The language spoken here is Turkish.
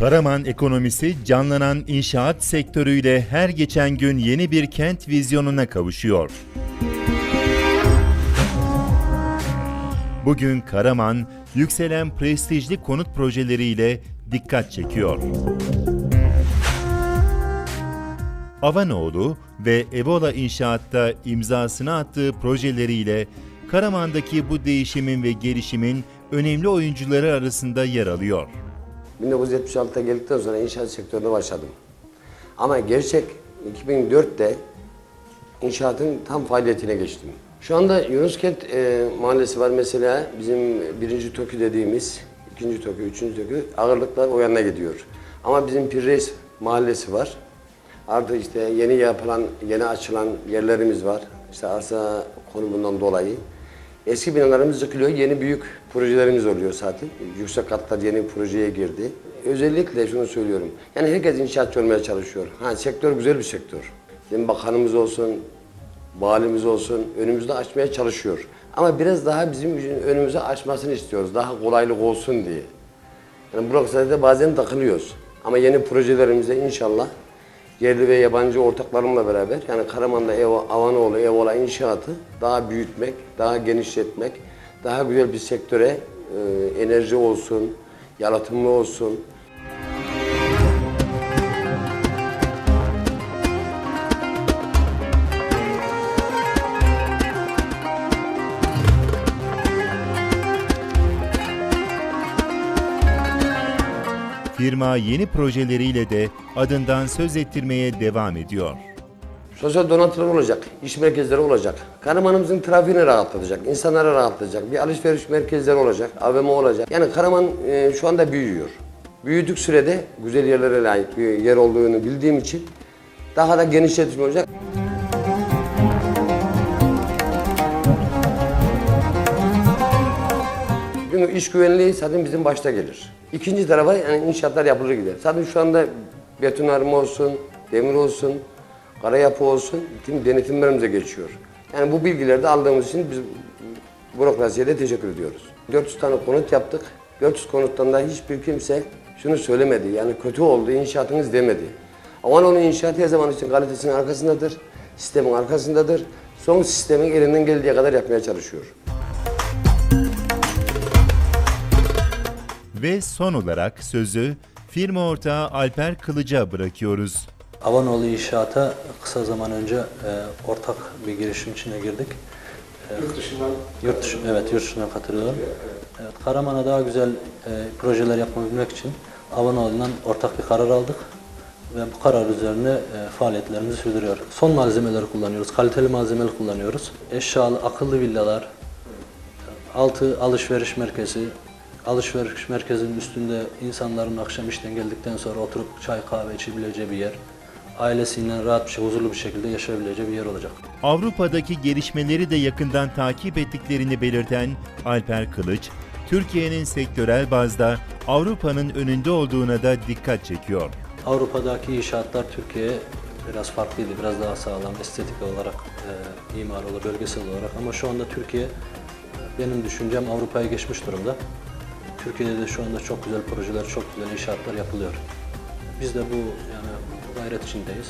Karaman ekonomisi canlanan inşaat sektörüyle her geçen gün yeni bir kent vizyonuna kavuşuyor. Bugün Karaman, yükselen prestijli konut projeleriyle dikkat çekiyor. Avanoğlu ve Ebola İnşaat'ta imzasını attığı projeleriyle Karaman'daki bu değişimin ve gelişimin önemli oyuncuları arasında yer alıyor. 1976'da geldikten sonra inşaat sektörüne başladım. Ama gerçek 2004'te inşaatın tam faaliyetine geçtim. Şu anda Yunuskent e, mahallesi var mesela bizim birinci TOKÜ dediğimiz, ikinci TOKÜ, üçüncü TOKÜ ağırlıklar o yana gidiyor. Ama bizim Pirreis mahallesi var. Artık işte yeni yapılan, yeni açılan yerlerimiz var. İşte arsa konumundan dolayı. Eski binalarımız yıkılıyor, yeni büyük projelerimiz oluyor zaten. Yüksek katlar yeni projeye girdi. Özellikle şunu söylüyorum. Yani herkes inşaatçı olmaya çalışıyor. Ha sektör güzel bir sektör. Şimdi bakanımız olsun, valimiz olsun önümüzde açmaya çalışıyor. Ama biraz daha bizim önümüze açmasını istiyoruz. Daha kolaylık olsun diye. Yani noktada bazen takılıyoruz. Ama yeni projelerimizde inşallah yerli ve yabancı ortaklarımla beraber yani Karaman'da Ev, Avanoğlu Evola inşaatı daha büyütmek, daha genişletmek, daha güzel bir sektöre e, enerji olsun, yalıtımlı olsun, Firma yeni projeleriyle de adından söz ettirmeye devam ediyor. Sosyal donatılar olacak, iş merkezleri olacak. Karaman'ımızın trafiğini rahatlatacak, insanları rahatlatacak. Bir alışveriş merkezleri olacak, AVM olacak. Yani Karaman e, şu anda büyüyor. Büyüdük sürede güzel yerlere layık bir yer olduğunu bildiğim için daha da genişletme olacak. Çünkü iş güvenliği zaten bizim başta gelir. İkinci tarafa yani inşaatlar yapılır gider. Zaten şu anda betonarme olsun, demir olsun, kara yapı olsun tüm denetimlerimize geçiyor. Yani bu bilgileri de aldığımız için biz bürokrasiye de teşekkür ediyoruz. 400 tane konut yaptık. 400 konuttan da hiçbir kimse şunu söylemedi. Yani kötü oldu inşaatınız demedi. Ama onun inşaatı her zaman için kalitesinin arkasındadır. Sistemin arkasındadır. Son sistemin elinden geldiği kadar yapmaya çalışıyor. Ve son olarak sözü firma ortağı Alper Kılıç'a bırakıyoruz. Avanoğlu İnşaat'a kısa zaman önce e, ortak bir girişim içine girdik. yurt dışından? Yurt dışı, evet yurt dışından katılıyorum. Evet, Karaman'a daha güzel e, projeler yapabilmek için Avanoğlu'ndan ortak bir karar aldık. Ve bu karar üzerine e, faaliyetlerimizi sürdürüyor. Son malzemeleri kullanıyoruz, kaliteli malzemeleri kullanıyoruz. Eşyalı, akıllı villalar, altı alışveriş merkezi, alışveriş merkezinin üstünde insanların akşam işten geldikten sonra oturup çay kahve içebileceği bir yer. Ailesiyle rahat bir şey, huzurlu bir şekilde yaşayabileceği bir yer olacak. Avrupa'daki gelişmeleri de yakından takip ettiklerini belirten Alper Kılıç, Türkiye'nin sektörel bazda Avrupa'nın önünde olduğuna da dikkat çekiyor. Avrupa'daki inşaatlar Türkiye'ye biraz farklıydı, biraz daha sağlam, estetik olarak, e, imar olarak, bölgesel olarak. Ama şu anda Türkiye, benim düşüncem Avrupa'ya geçmiş durumda. Türkiye'de de şu anda çok güzel projeler, çok güzel inşaatlar yapılıyor. Biz de bu yani bu gayret içindeyiz.